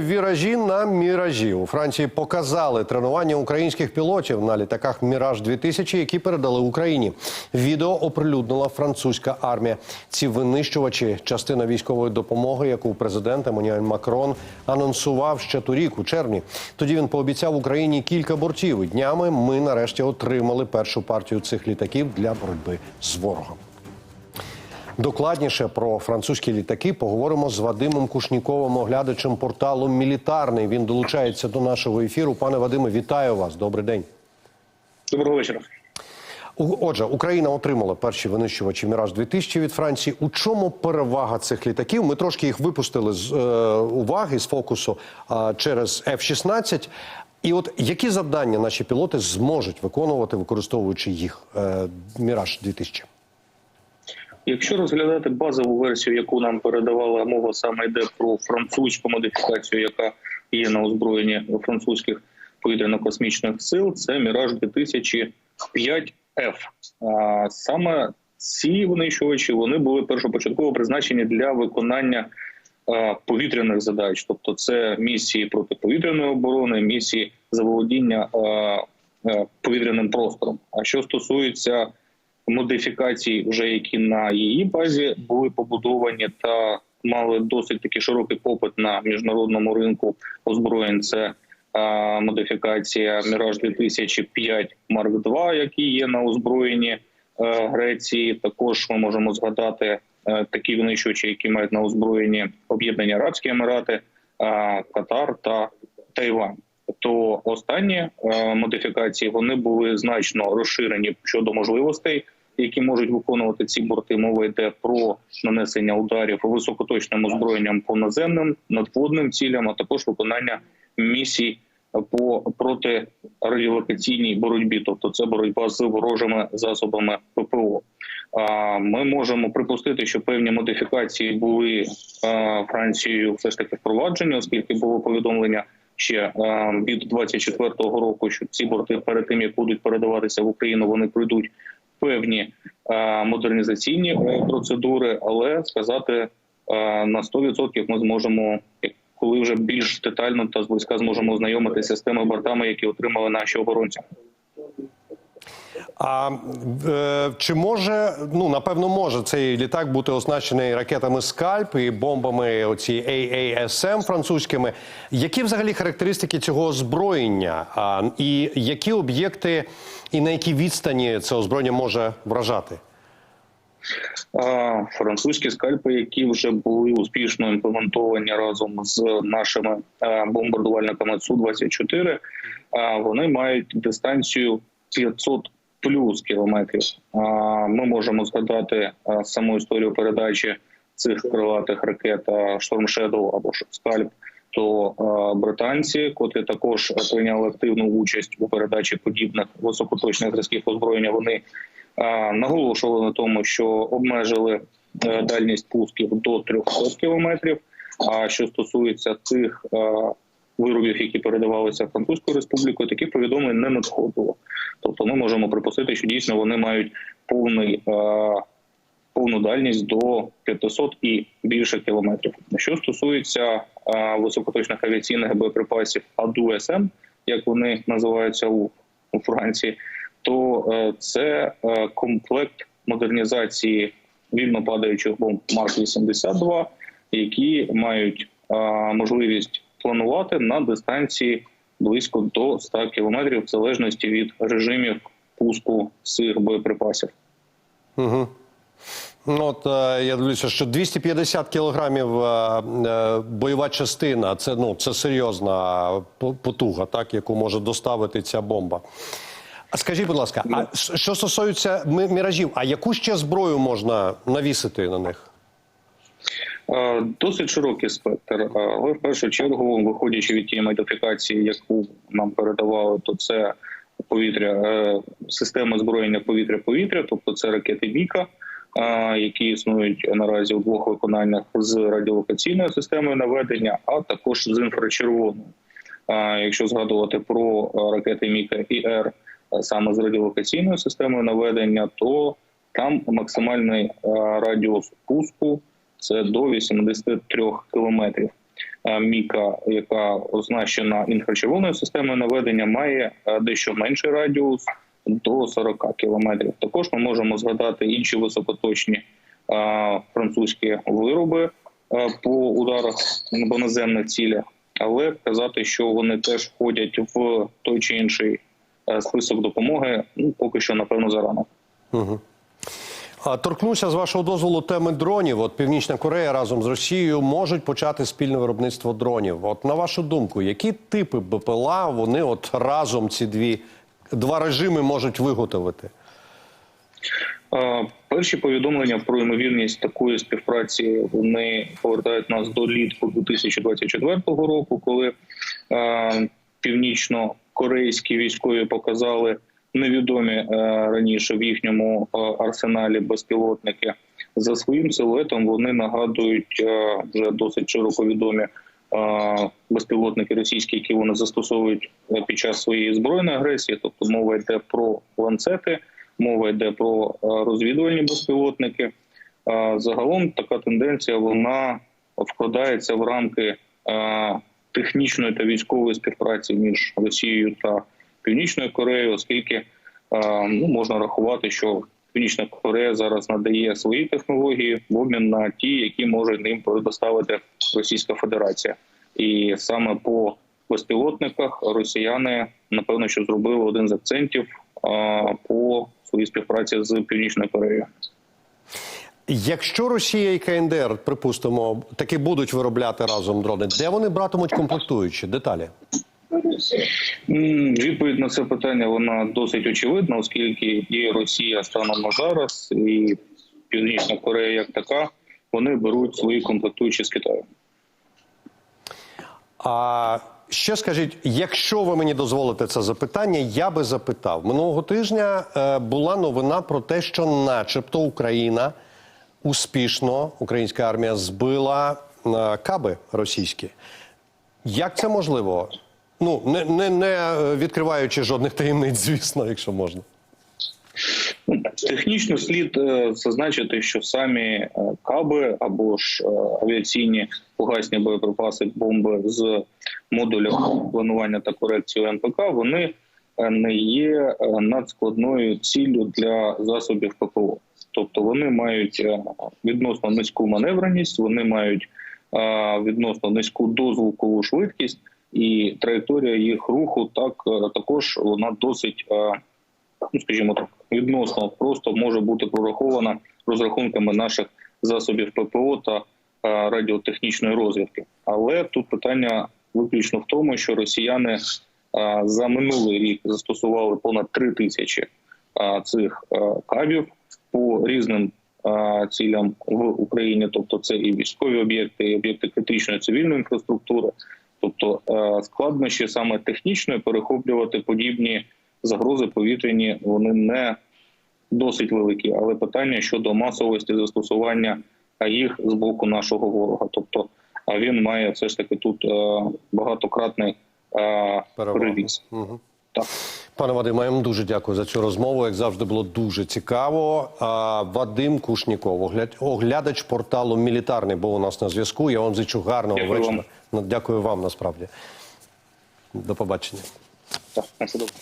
Віражі на міражі у Франції показали тренування українських пілотів на літаках Міраж 2000 які передали Україні. Відео оприлюднила французька армія. Ці винищувачі частина військової допомоги, яку президент Еммануель Макрон анонсував ще торік у червні. Тоді він пообіцяв Україні кілька бортів. Днями ми нарешті отримали першу партію цих літаків для боротьби з ворогом. Докладніше про французькі літаки поговоримо з Вадимом Кушніковим, оглядачем порталу Мілітарний. Він долучається до нашого ефіру. Пане Вадиме, вітаю вас. Добрий день. Доброго вечора. Отже, Україна отримала перші винищувачі Міраж 2000 від Франції. У чому перевага цих літаків? Ми трошки їх випустили з е, уваги з фокусу е, через F-16. І от які завдання наші пілоти зможуть виконувати, використовуючи їх е, Міраж 2000 Якщо розглядати базову версію, яку нам передавала мова, саме йде про французьку модифікацію, яка є на озброєнні французьких повітряно-космічних сил, це Міраж 2005 f саме ці винищувачі вони були першопочатково призначені для виконання повітряних задач, тобто це місії протиповітряної оборони, місії заволодіння повітряним простором. А що стосується модифікацій, вже які на її базі були побудовані та мали досить таки широкий попит на міжнародному ринку озброєнь. Це е, модифікація Міраж 2005 Марк II, який є на озброєнні е, Греції. Також ми можемо згадати е, такі винищувачі, які мають на озброєнні Об'єднані Арабські Емірати, е, Катар та Тайвань. То останні е, модифікації вони були значно розширені щодо можливостей, які можуть виконувати ці борти. Мова йде про нанесення ударів високоточним озброєнням по наземним надводним цілям, а також виконання місій по протирадіолокаційній боротьбі, тобто це боротьба з ворожими засобами ППО. Ми можемо припустити, що певні модифікації були Францією все ж таки впроваджені, оскільки було повідомлення ще е, від 24-го року, що ці борти перед тим як будуть передаватися в Україну, вони пройдуть певні е, модернізаційні е, процедури, але сказати е, на 100% ми зможемо, коли вже більш детально та зблизька зможемо ознайомитися з тими бортами, які отримали наші оборонці. А е, чи може, ну напевно, може цей літак бути оснащений ракетами Скальп і бомбами оці AASM французькими? Які взагалі характеристики цього озброєння? А, і які об'єкти і на якій відстані це озброєння може вражати? Французькі скальпи, які вже були успішно імплементовані разом з нашими бомбардувальниками су 24 а, вони мають дистанцію 500 плюс кілометрів. Ми можемо згадати саму історію передачі цих крилатих ракет Shadow або ж. То е, британці, котрі також прийняли активну участь у передачі подібних високоточних зразків озброєння, вони е, наголошували на тому, що обмежили е, дальність пусків до 300 кілометрів. А що стосується цих е, виробів, які передавалися Французькою республікою, таких повідомлень не надходило. Тобто, ми можемо припустити, що дійсно вони мають повний. е, Повну дальність до 500 і більше кілометрів. Що стосується е, високоточних авіаційних боєприпасів АДУСМ, як вони називаються у, у Франції, то е, це е, комплект модернізації вільно падаючих бомб Марк 82 які мають можливість планувати на дистанції близько до 100 кілометрів, в залежності від режимів пуску цих боєприпасів. Угу. Ну, от е, я дивлюся, що 250 кілограмів е, е, бойова частина це ну це серйозна потуга, так яку може доставити ця бомба. А скажіть, будь ласка, а що стосується міражів, а яку ще зброю можна навісити на них? Е, Досить широкий спектр, е, але в першу чергу, виходячи від тієї модифікації, яку нам передавали, то це повітря, е, система озброєння повітря-повітря, тобто це ракети Віка, е, які існують наразі у двох виконаннях з радіолокаційною системою наведення, а також з інфрачервоною. Якщо згадувати про ракети Міка і Р саме з радіолокаційною системою наведення, то там максимальний радіус пуску це до 83 кілометрів. е, Міка, яка оснащена інфрачервоною системою наведення, має е, дещо менший радіус до 40 кілометрів. Також ми можемо згадати інші високоточні е, французькі вироби по ударах по наземних цілях, але казати, що вони теж входять в той чи інший список допомоги, ну поки що напевно зарано. А торкнуся з вашого дозволу теми дронів. От Північна Корея разом з Росією можуть почати спільне виробництво дронів. От на вашу думку, які типи БПЛА вони от разом ці дві два режими можуть виготовити? Перші повідомлення про ймовірність такої співпраці вони повертають нас до літку 2024 року, коли північно-корейські військові показали невідомі е, раніше в їхньому е, арсеналі безпілотники. За своїм силуетом вони нагадують е, вже досить широко відомі безпілотники російські, які вони застосовують під час своєї збройної агресії. Тобто мова йде про ланцети. Мова йде про розвідувальні безпілотники. Загалом така тенденція вона вкладається в рамки технічної та військової співпраці між Росією та Північною Кореєю, оскільки ну, можна рахувати, що Північна Корея зараз надає свої технології в обмін на ті, які може їм предоставити Російська Федерація, і саме по безпілотниках росіяни напевно що зробили один з акцентів по своїй співпраці з Північною Кореєю. Якщо Росія і КНДР, припустимо, таки будуть виробляти разом дрони, де вони братимуть комплектуючі деталі? Відповідь на це питання вона досить очевидна, оскільки і Росія станом на зараз, і Північна Корея як така, вони беруть свої комплектуючі з Китаю. А ще скажіть, якщо ви мені дозволите це запитання, я би запитав минулого тижня. е, була новина про те, що, начебто, Україна успішно, українська армія збила е, каби російські. Як це можливо? Ну не, не, не відкриваючи жодних таємниць, звісно, якщо можна. Технічно слід е, зазначити, що самі е, каби або ж е, авіаційні фугасні боєприпаси, бомби з модулів планування та корекції НПК, вони не є надскладною ціллю для засобів ППО. Тобто вони мають відносно низьку маневреність, вони мають відносно низьку дозвукову швидкість, і траєкторія їх руху так е, також вона досить е, ну скажімо так, відносно просто може бути прорахована розрахунками наших засобів ППО та е, радіотехнічної розвідки. Але тут питання виключно в тому, що росіяни за минулий рік застосували понад три тисячі цих кабів по різним цілям в Україні, тобто це і військові об'єкти, і об'єкти критичної цивільної інфраструктури. Тобто е, складнощі саме технічної перехоплювати подібні загрози повітряні вони не досить великі, але питання щодо масовості застосування їх з боку нашого ворога. Тобто а він має все ж таки тут е, багатократний е, перевіз. Угу. Так. Пане Вадиме, я вам дуже дякую за цю розмову. Як завжди, було дуже цікаво. Вадим Кушніков, оглядач порталу Мілітарний, був у нас на зв'язку. Я вам зичу гарного Дякую вечора. вам. Ну, Дякую вам насправді. До побачення. Так, все добре.